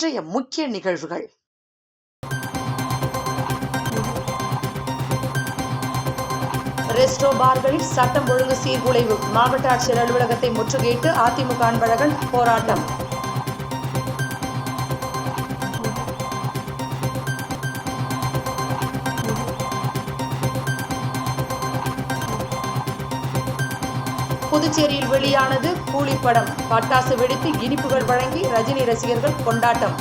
இன்றைய முக்கிய நிகழ்வுகள். ரெஸ்டோ பார்களில் சட்டம் ஒழுங்கு சீர்குலைவு. மாவட்ட ஆட்சியர் அலுவலகத்தை முற்றுகையிட்டு அதிமுக அன்பழகன் போராட்டம். புதுச்சேரியில் வெளியானது கூலி படம். பட்டாசு வெடித்து இனிப்புகள் வழங்கி ரஜினி ரசிகர்கள் கொண்டாட்டம்.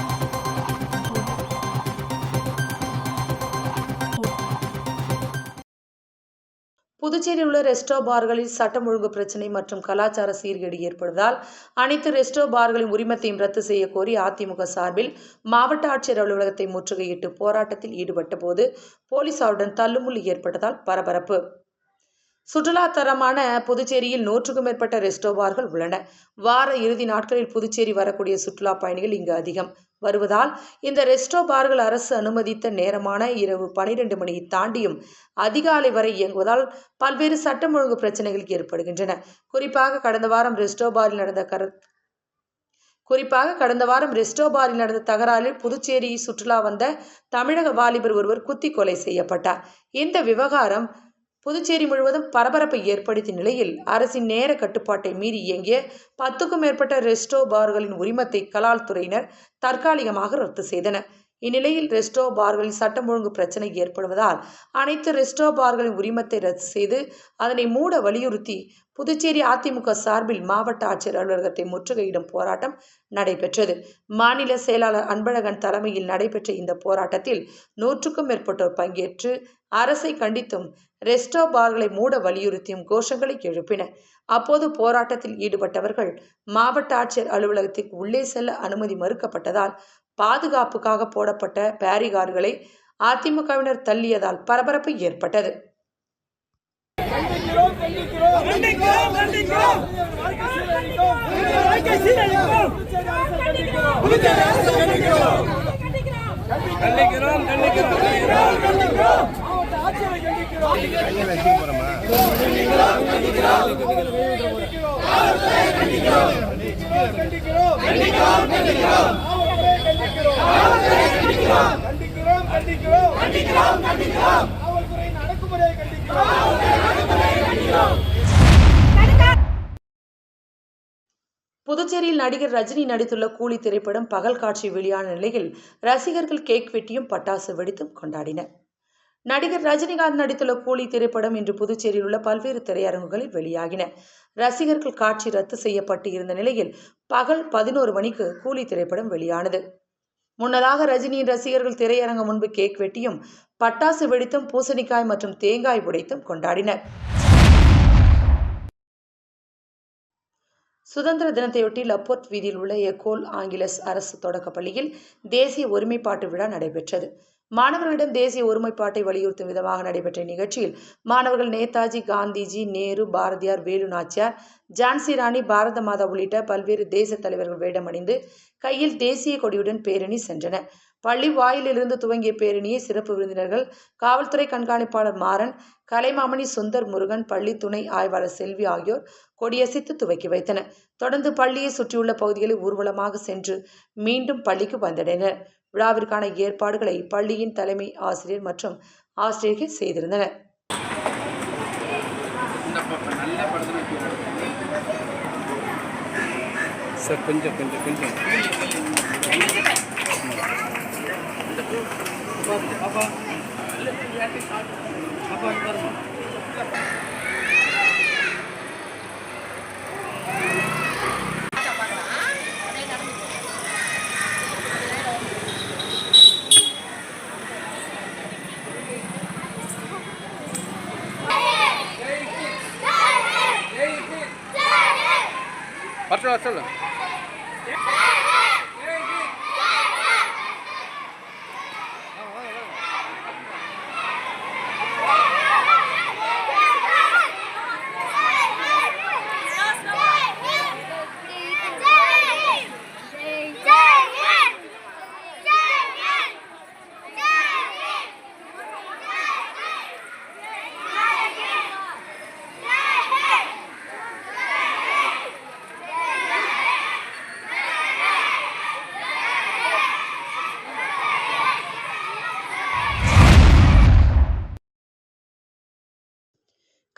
புதுச்சேரியில் உள்ள ரெஸ்டோ பார்களில் சட்டம் ஒழுங்கு பிரச்சினை மற்றும் கலாச்சார சீர்கேடு ஏற்படுவதால் அனைத்து ரெஸ்டோ பார்களின் உரிமத்தையும் ரத்து செய்ய கோரி அதிமுக சார்பில் மாவட்ட ஆட்சியர் அலுவலகத்தை முற்றுகையிட்டு போராட்டத்தில் ஈடுபட்ட போது போலீசாருடன் தள்ளுமுள்ளு ஏற்பட்டதால் பரபரப்பு. சுற்றுலா தரமான புதுச்சேரியில் நூற்றுக்கும் மேற்பட்ட ரெஸ்டோபார்கள் உள்ளன. வார இறுதி நாட்களில் புதுச்சேரி வரக்கூடிய சுற்றுலா பயணிகள் இங்கு அதிகம். வருவதால் இந்த ரெஸ்டோ பார்கள் அரசு அனுமதித்த நேரமான இரவு பனிரெண்டு மணியை தாண்டியும் அதிகாலை வரை இயங்குவதால் பல்வேறு சட்டம் ஒழுங்கு பிரச்சனைகள் ஏற்படுகின்றன. குறிப்பாக கடந்த வாரம் ரெஸ்டோ பாரில் நடந்த கர குறிப்பாக கடந்த வாரம் ரெஸ்டோ பாரில் நடந்த தகராறில் புதுச்சேரி சுற்றுலா வந்த தமிழக வாலிபர் ஒருவர் குத்தி கொலை செய்யப்பட்டார். இந்த விவகாரம் புதுச்சேரி முழுவதும் பரபரப்பை ஏற்படுத்திய நிலையில் அரசின் நேர கட்டுப்பாட்டை மீறி இயங்கிய பத்துக்கும் மேற்பட்ட ரெஸ்டோ பார்களின் உரிமத்தை கலால் துறையினர் தற்காலிகமாக ரத்து செய்தனர். இந்நிலையில் ரெஸ்டோ பார்களில் சட்டம் ஒழுங்கு பிரச்சனை ஏற்படுவதால் அனைத்து ரெஸ்டோ பார்களின் உரிமத்தை ரத்து செய்து அதனை மூட வலியுறுத்தி புதுச்சேரி அதிமுக சார்பில் மாவட்ட ஆட்சியர் அலுவலகத்தை முற்றுகையிடும் போராட்டம் நடைபெற்றது. மாநில செயலாளர் அன்பழகன் தலைமையில் நடைபெற்ற இந்த போராட்டத்தில் நூற்றுக்கும் மேற்பட்டோர் பங்கேற்று அரசை கண்டித்தும் ரெஸ்டோ பார்களை மூட வலியுறுத்தியும் கோஷங்களை எழுப்பின. அப்போது போராட்டத்தில் ஈடுபட்டவர்கள் மாவட்ட ஆட்சியர் அலுவலகத்திற்கு உள்ளே செல்ல அனுமதி மறுக்கப்பட்டதால் பாதுகாப்புக்காக போடப்பட்ட பேரிகார்களை அதிமுகவினர் தள்ளியதால் பரபரப்பு ஏற்பட்டது. கண்டிக்கிறோம் கண்டிக்கிறோம். புதுச்சேரியில் நடிகர் ரஜினி நடித்துள்ள கூலி திரைப்படம் பகல் காட்சி வெளியான நிலையில் ரசிகர்கள் கேக் வெட்டியும் பட்டாசு வெடித்தும் கொண்டாடினர். நடிகர் ரஜினிகாந்த் நடித்துள்ள கூலி திரைப்படம் இன்று புதுச்சேரியில் உள்ள பல்வேறு திரையரங்குகளில் வெளியாகின. ரசிகர்கள் காட்சி ரத்து செய்யப்பட்டு இருந்த நிலையில் பகல் பதினோரு மணிக்கு கூலி திரைப்படம் வெளியானது. முன்னதாக ரஜினியின் ரசிகர்கள் திரையரங்கம் முன்பு கேக் வெட்டியும் பட்டாசு வெடித்தும் பூசணிக்காய் மற்றும் தேங்காய் உடைத்தும் கொண்டாடினர். சுதந்திர தினத்தையொட்டி லப்போர்ட் வீதியில் உள்ள எகோல் ஆங்கிலஸ் அரசு தொடக்கப்பள்ளியில் தேசிய ஒருமைப்பாட்டு விழா நடைபெற்றது. மாணவர்களிடம் தேசிய ஒருமைப்பாட்டை வலியுறுத்தும் விதமாக நடைபெற்ற நிகழ்ச்சியில் மாணவர்கள் நேதாஜி காந்திஜி நேரு பாரதியார் வேலு நாச்சியார் ஜான்சி ராணி பாரத மாதா உள்ளிட்ட பல்வேறு தேச தலைவர்கள் வேடமணிந்து கையில் தேசிய கொடியுடன் பேரணி சென்றனர் பள்ளி வாயிலிருந்து துவங்கிய பேரணியை சிறப்பு விருந்தினர்கள் காவல்துறை கண்காணிப்பாளர் மாறன் கலைமாமணி சுந்தர் முருகன் பள்ளி துணை ஆய்வாளர் செல்வி ஆகியோர் கொடியசைத்து துவக்கி வைத்தனர். தொடர்ந்து பள்ளியை சுற்றியுள்ள பகுதிகளில் ஊர்வலமாக சென்று மீண்டும் பள்ளிக்கு வந்தடைந்தனர். விழாவிற்கான ஏற்பாடுகளை பள்ளியின் தலைமை ஆசிரியர் மற்றும் ஆசிரியர்கள் செய்திருந்தனர். சார் கொஞ்சம் கொஞ்சம் கொஞ்சம். வரட்டும்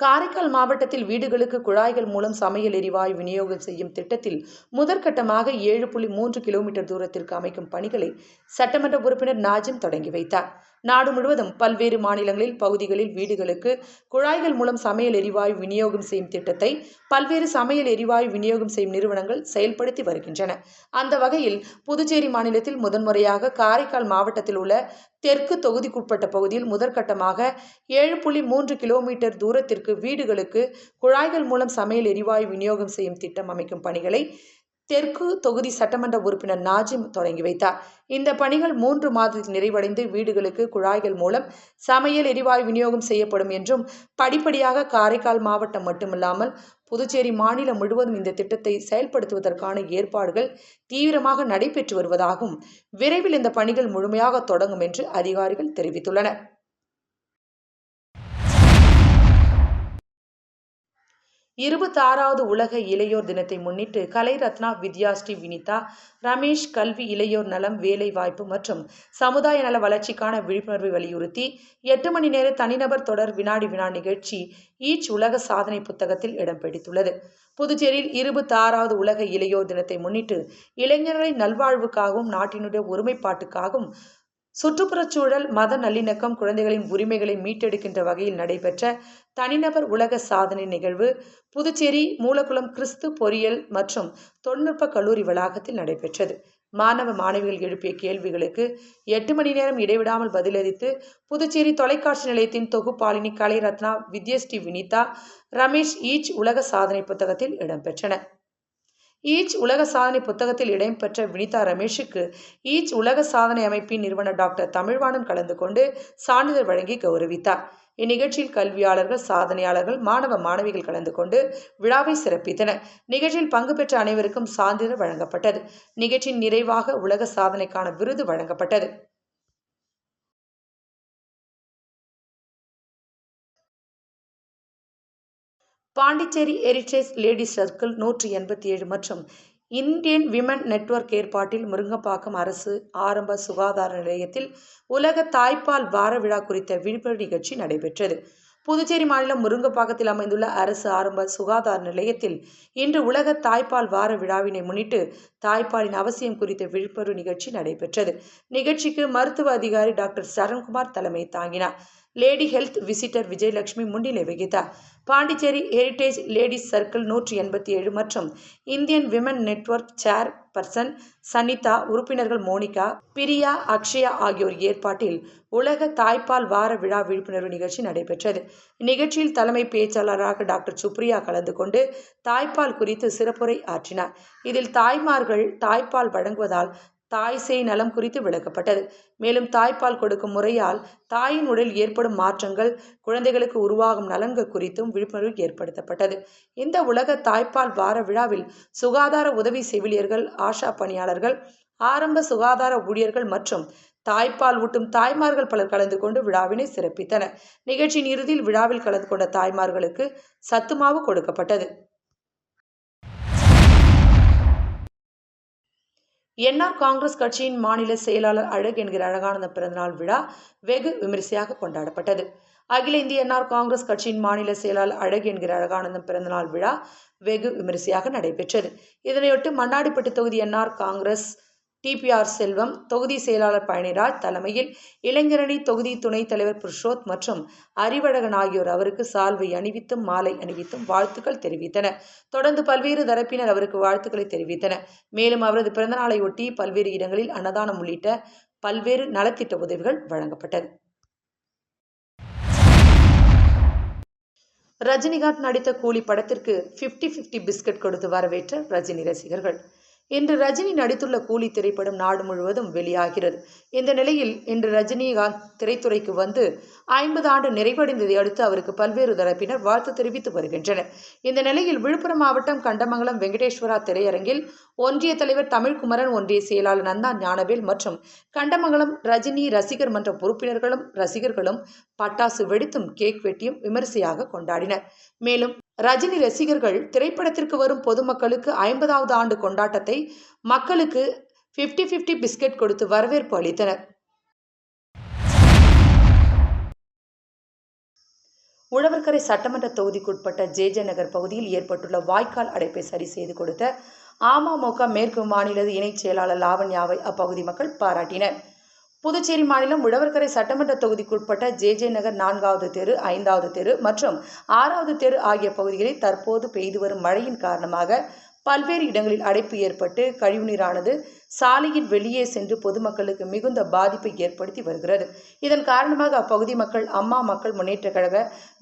காரைக்கால் மாவட்டத்தில் வீடுகளுக்கு குழாய்கள் மூலம் சமையல் எரிவாயு விநியோகம் செய்யும் திட்டத்தில் முதற்கட்டமாக ஏழு புள்ளி மூன்று கிலோமீட்டர் தூரத்திற்கு அமைக்கும் பணிகளை சட்டமன்ற உறுப்பினர் நாஜிம் தொடங்கி வைத்தார். நாடு முழுவதும் பல்வேறு மாநிலங்களில் பகுதிகளில் வீடுகளுக்கு குழாய்கள் மூலம் சமையல் எரிவாயு விநியோகம் செய்யும் திட்டத்தை பல்வேறு சமையல் எரிவாயு விநியோகம் செய்யும் நிறுவனங்கள் செயல்படுத்தி வருகின்றன. அந்த வகையில் புதுச்சேரி மாநிலத்தில் முதன்முறையாக காரைக்கால் மாவட்டத்தில் உள்ள தெற்கு தொகுதிக்குட்பட்ட பகுதியில் முதற்கட்டமாக ஏழு புள்ளி மூன்று கிலோமீட்டர் தூரத்திற்கு வீடுகளுக்கு குழாய்கள் மூலம் சமையல் எரிவாயு விநியோகம் செய்யும் திட்டம் அமைக்கும் பணிகளை தெற்கு தொகுதி சட்டமன்ற உறுப்பினர் நாஜிம் தொடங்கி வைத்தார். இந்த பணிகள் மூன்று மாதத்தில் நிறைவடைந்து வீடுகளுக்கு குழாய்கள் மூலம் சமையல் எரிவாயு விநியோகம் செய்யப்படும் என்றும் படிப்படியாக காரைக்கால் மாவட்டம் மட்டுமில்லாமல் புதுச்சேரி மாநிலம் முழுவதும் இந்த திட்டத்தை செயல்படுத்துவதற்கான ஏற்பாடுகள் தீவிரமாக நடைபெற்று வருவதாகவும் விரைவில் இந்த பணிகள் முழுமையாக தொடங்கும் என்று அதிகாரிகள் தெரிவித்துள்ளனர். இருபத்தாறாவது உலக இளையோர் தினத்தை முன்னிட்டு கலை ரத்னா வித்யாஸ்ரீ வினிதா ரமேஷ் கல்வி இளையோர் நலம் வேலை வாய்ப்பு மற்றும் சமுதாய நல வளர்ச்சிக்கான விழிப்புணர்வை வலியுறுத்தி எட்டு மணி நேர தனிநபர் தொடர் வினாடி வினா நிகழ்ச்சி ஈச் உலக சாதனை புத்தகத்தில் இடம் பிடித்துள்ளது. புதுச்சேரியில் இருபத்தாறாவது உலக இளையோர் தினத்தை முன்னிட்டு இளைஞர்களின் நல்வாழ்வுக்காகவும் நாட்டினுடைய ஒருமைப்பாட்டுக்காகவும் சுற்றுப்புறச் சூழல் மத நல்லிணக்கம் குழந்தைகளின் உரிமைகளை மீட்டெடுக்கின்ற வகையில் நடைபெற்ற தனிநபர் உலக சாதனை நிகழ்வு புதுச்சேரி மூலக்குளம் கிறிஸ்து பொறியியல் மற்றும் தொழில்நுட்ப கல்லூரி வளாகத்தில் நடைபெற்றது. மாணவ மாணவிகள் எழுப்பிய கேள்விகளுக்கு எட்டு மணி நேரம் இடைவிடாமல் பதிலளித்து புதுச்சேரி தொலைக்காட்சி நிலையத்தின் தொகுப்பாளினி கலை ரத்னா வித்யஸ்ரீ வினிதா ரமேஷ் ஈச் உலக சாதனை புத்தகத்தில் இடம்பெற்றன. ஈச் உலக சாதனை புத்தகத்தில் இடம்பெற்ற வினிதா ரமேஷுக்கு ஈச் உலக சாதனை அமைப்பின் நிறுவனர் டாக்டர் தமிழ்வாணன் கலந்து கொண்டு சான்றிதழ் வழங்கி கௌரவித்தார். இந்நிகழ்ச்சியில் கல்வியாளர்கள் சாதனையாளர்கள் மாணவ மாணவிகள் கலந்து கொண்டு விழாவை சிறப்பித்தனர். நிகழ்ச்சியில் பங்கு பெற்ற அனைவருக்கும் சான்றிதழ் வழங்கப்பட்டது. நிகழ்ச்சியின் நிறைவாக உலக சாதனைக்கான விருது வழங்கப்பட்டது. பாண்டிச்சேரி ஹெரிட்டேஜ் லேடிஸ் சர்க்கிள் நூற்றி எண்பத்தி ஏழு மற்றும் இந்தியன் விமன் நெட்வொர்க் ஏற்பாட்டில் முருங்கப்பாக்கம் அரசு ஆரம்ப சுகாதார நிலையத்தில் உலக தாய்ப்பால் வார விழா குறித்த விழிப்புணர்வு நிகழ்ச்சி நடைபெற்றது. புதுச்சேரி மாநிலம் முருங்கப்பாக்கத்தில் அமைந்துள்ள அரசு ஆரம்ப சுகாதார நிலையத்தில் இன்று உலக தாய்ப்பால் வார விழாவினை முன்னிட்டு தாய்ப்பாலின் அவசியம் குறித்த விழிப்புணர்வு நிகழ்ச்சி நடைபெற்றது. நிகழ்ச்சிக்கு மருத்துவ அதிகாரி டாக்டர் சரண்குமார் தலைமை தாங்கினார். லேடி ஹெல்த் விசிட்டர் விஜயலட்சுமி முன்னிலை வகித்தார். பாண்டிச்சேரி ஹெரிட்டேஜ் லேடிஸ் சர்க்கிள் நூற்றி எண்பத்தி ஏழு மற்றும் Indian women network chairperson Sanitha உறுப்பினர்கள் மோனிகா பிரியா அக்ஷயா ஆகியோர் ஏற்பாட்டில் உலக தாய்ப்பால் வார விழா விழிப்புணர்வு நிகழ்ச்சி நடைபெற்றது. இந்நிகழ்ச்சியில் தலைமை பேச்சாளராக டாக்டர் சுப்ரியா கலந்து கொண்டு தாய்ப்பால் குறித்து சிறப்புரை ஆற்றினார். இதில் தாய்மார்கள் தாய்ப்பால் வழங்குவதால் தாய் சேய் நலம் குறித்து விளக்கப்பட்டது. மேலும் தாய்ப்பால் கொடுக்கும் முறையால் தாயின் உடலில் ஏற்படும் மாற்றங்கள் குழந்தைகளுக்கு உருவாகும் நலன்கள் குறித்தும் விழிப்புணர்வு ஏற்படுத்தப்பட்டது. இந்த உலக தாய்ப்பால் வார விழாவில் சுகாதார உதவி செவிலியர்கள் ஆஷா பணியாளர்கள் ஆரம்ப சுகாதார ஊழியர்கள் மற்றும் தாய்ப்பால் ஊட்டும் தாய்மார்கள் பலர் கலந்து கொண்டு விழாவினை சிறப்பித்தனர். நிகழ்ச்சியின் இறுதியில் விழாவில் கலந்து கொண்ட தாய்மார்களுக்கு சத்துமாவு கொடுக்கப்பட்டது. என்ஆர் காங்கிரஸ் கட்சியின் மாநில செயலாளர் அழகு என்கிற அழகானந்த பிறந்தநாள் விழா வெகு விமரிசையாக கொண்டாடப்பட்டது. அகில இந்திய என்ஆர் காங்கிரஸ் கட்சியின் மாநில செயலாளர் அழகு என்கிற அழகானந்தம் பிறந்தநாள் விழா வெகு விமரிசையாக நடைபெற்றது. இதனையொட்டு மண்ணாடிப்பட்டு தொகுதி என்ஆர் காங்கிரஸ் டிபிஆர் செல்வம் தொகுதி செயலாளர் பழனிராஜ் தலைமையில் இளைஞரணி தொகுதி துணைத் தலைவர் புருஷோத் மற்றும் அறிவழகன் ஆகியோர் அவருக்கு சால்வை அணிவித்தும் மாலை அணிவித்தும் வாழ்த்துக்கள் தெரிவித்தனர். தொடர்ந்து பல்வேறு தரப்பினர் அவருக்கு வாழ்த்துக்களை தெரிவித்தனர். மேலும் அவரது பிறந்தநாளையொட்டி பல்வேறு இடங்களில் அன்னதானம் உள்ளிட்ட பல்வேறு நலத்திட்ட உதவிகள் வழங்கப்பட்டது. ரஜினிகாந்த் நடித்த கூலி படத்திற்கு ஃபிஃப்டி ஃபிஃப்டி பிஸ்கட் கொடுத்து வரவேற்ற ரஜினி ரசிகர்கள். இன்று ரஜினி நடித்துள்ள கூலி திரைப்படம் நாடு முழுவதும் வெளியாகிறது. இந்த நிலையில் இன்று ரஜினிகாந்த் திரைத்துறைக்கு வந்து ஐம்பது ஆண்டு நிறைவடைந்ததை அடுத்து அவருக்கு பல்வேறு தரப்பினர் வாழ்த்து தெரிவித்து வருகின்றனர். இந்த நிலையில் விழுப்புரம் மாவட்டம் கண்டமங்கலம் வெங்கடேஸ்வரா திரையரங்கில் ஒன்றிய தலைவர் தமிழ்குமரன் ஒன்றிய செயலாளர் நந்தா ஞானவேல் மற்றும் கண்டமங்கலம் ரஜினி ரசிகர் மன்ற உறுப்பினர்களும் ரசிகர்களும் பட்டாசு வெடித்தும் கேக் வெட்டியும் விமரிசையாக கொண்டாடினர். மேலும் ரஜினி ரசிகர்கள் திரைப்படத்திற்கு வரும் பொதுமக்களுக்கு ஐம்பதாவது ஆண்டு கொண்டாட்டத்தை மக்களுக்கு ஃபிஃப்டி ஃபிஃப்டி பிஸ்கட் கொடுத்து வரவேற்பு அளித்தனர். உழவர்கரை சட்டமன்ற தொகுதிக்குட்பட்ட ஜேஜே நகர் பகுதியில் ஏற்பட்டுள்ள வாய்க்கால் அடைப்பை சரி செய்து கொடுத்த அமமுக மேற்கு மாநில இணைச் செயலாளர் லாவண்யாவை அப்பகுதி மக்கள் பாராட்டினர். புதுச்சேரி மாநிலம் உழவர்கரை சட்டமன்ற தொகுதிக்குட்பட்ட ஜேஜே நகர் நான்காவது தெரு ஐந்தாவது தெரு மற்றும் ஆறாவது தெரு ஆகிய பகுதிகளில் தற்போது பெய்து வரும் மழையின் காரணமாக பல்வேறு இடங்களில் அடைப்பு ஏற்பட்டு கழிவுநீரானது சாலையின் வெளியே சென்று பொதுமக்களுக்கு மிகுந்த பாதிப்பை ஏற்படுத்தி வருகிறது. இதன் காரணமாக அப்பகுதி மக்கள் அம்மா மக்கள் முன்னேற்றக் கழக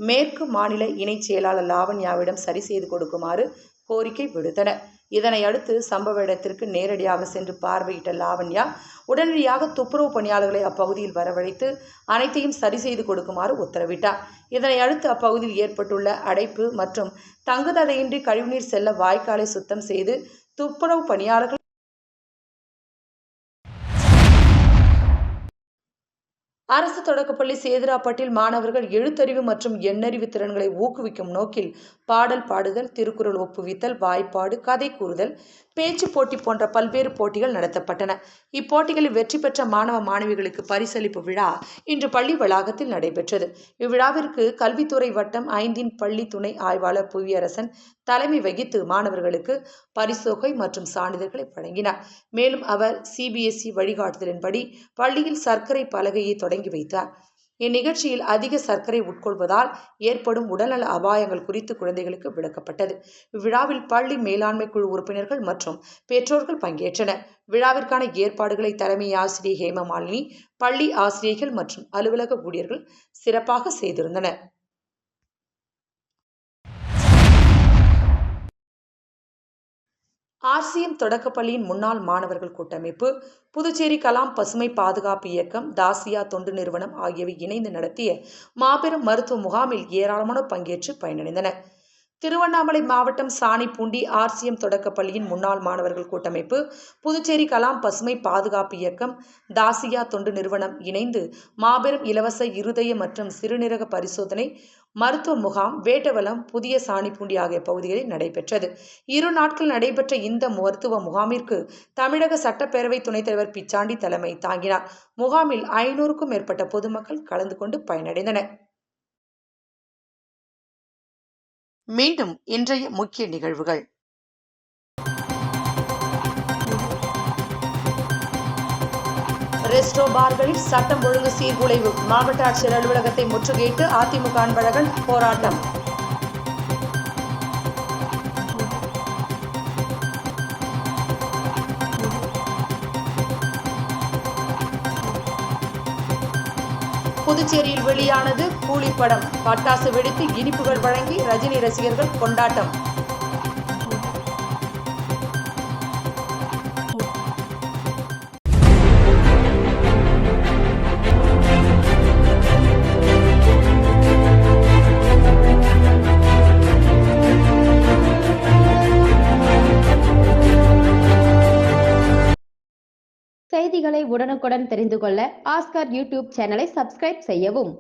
மேற்கு மாநில இணைச் செயலாளர் லாவண்யாவிடம் சரி செய்து கொடுக்குமாறு கோரிக்கை விடுத்தனர். இதனை அடுத்து சம்பவ இடத்திற்கு நேரடியாக சென்று பார்வையிட்ட லாவண்யா உடனடியாக துப்புரவு பணியாளர்களை அப்பகுதியில் வரவழைத்து அனைத்தையும் சரி செய்து கொடுக்குமாறு உத்தரவிட்டார். இதனை அடுத்து அப்பகுதியில் ஏற்பட்டுள்ள அடைப்பு மற்றும் தங்குதடையின்றி கழிவுநீர் செல்ல வாய்க்காலை சுத்தம் செய்து துப்புரவு பணியாளர்கள் அரசு தொடக்கப்பள்ளி சேதுராப்பட்டில் மாணவர்கள் எழுத்தறிவு மற்றும் எண்ணறிவு திறன்களை ஊக்குவிக்கும் நோக்கில் பாடல் பாடுதல் திருக்குறள் ஒப்புவித்தல் வாய்ப்பாடு கதை கூறுதல் பேச்சு போட்டி போன்ற பல்வேறு போட்டிகள் நடத்தப்பட்டன. இப்போட்டிகளில் வெற்றி பெற்ற மாணவ மாணவிகளுக்கு பரிசளிப்பு விழா இன்று பள்ளி வளாகத்தில் நடைபெற்றது. இவ்விழாவிற்கு கல்வித்துறை வட்டம் ஐந்தின் பள்ளி துணை ஆய்வாளர் புவியரசன் தலைமை வகித்து மாணவர்களுக்கு பரிசோகை மற்றும் சான்றிதழ்களை வழங்கினார். மேலும் அவர் சிபிஎஸ்இ வழிகாட்டுதலின்படி பள்ளியில் சர்க்கரை பலகையை தொடங்கி வைத்தார். இந்நிகழ்ச்சியில் அதிக சர்க்கரை உட்கொள்வதால் ஏற்படும் உடல்நல அபாயங்கள் குறித்து குழந்தைகளுக்கு விளக்கப்பட்டது. இவ்விழாவில் பள்ளி மேலாண்மை குழு உறுப்பினர்கள் மற்றும் பெற்றோர்கள் பங்கேற்றனர். விழாவிற்கான ஏற்பாடுகளை தலைமை ஆசிரியை ஹேமமாலினி பள்ளி ஆசிரியர்கள் மற்றும் அலுவலக ஊழியர்கள் சிறப்பாக செய்திருந்தனர். ஆர்சிஎம் தொடக்கப்பள்ளியின் முன்னாள் மாணவர்கள் கூட்டமைப்பு புதுச்சேரி கலாம் பசுமை பாதுகாப்பு இயக்கம் தாசியா தொண்டு நிறுவனம் ஆகியவை இணைந்து நடத்திய மாபெரும் மருத்துவ முகாமில் ஏராளமான பங்கேற்று பயனடைந்தனர். திருவண்ணாமலை மாவட்டம் சாணிப்பூண்டி ஆர்சிஎம் தொடக்கப்பள்ளியின் முன்னாள் மாணவர்கள் கூட்டமைப்பு புதுச்சேரி கலாம் பசுமை பாதுகாப்பு இயக்கம் தாசியா தொண்டு நிறுவனம் இணைந்து மாபெரும் இலவச இருதய மற்றும் சிறுநீரக பரிசோதனை மருத்துவ முகாம் வேட்டவலம் புதிய சாணிப்பூண்டி ஆகிய பகுதிகளில் நடைபெற்றது. இரு நாட்கள் நடைபெற்ற இந்த மருத்துவ முகாமிற்கு தமிழக சட்டப்பேரவை துணைத் தலைவர் பிச்சாண்டி தலைமை தாங்கினார். முகாமில் ஐநூறுக்கும் மேற்பட்ட பொதுமக்கள் கலந்து கொண்டு பயனடைந்தனர். மீண்டும் இன்றைய முக்கிய நிகழ்வுகள். ரெஸ்டோ பார்களில் சட்டம் ஒழுங்கு சீர்குலைவு. மாவட்ட ஆட்சியர் அலுவலகத்தை முற்றுகையிட்டு அதிமுக அன்பழகன் போராட்டம். புதுச்சேரியில் வெளியானது கூலி படம் பட்டாசு வெடித்து இனிப்புகள் வழங்கி ரஜினி ரசிகர்கள் கொண்டாட்டம். செய்திகளை உடனுக்குடன் தெரிந்து கொள்ள ஆஸ்கார் யூடியூப் சேனலை சப்ஸ்கிரைப் செய்யவும்.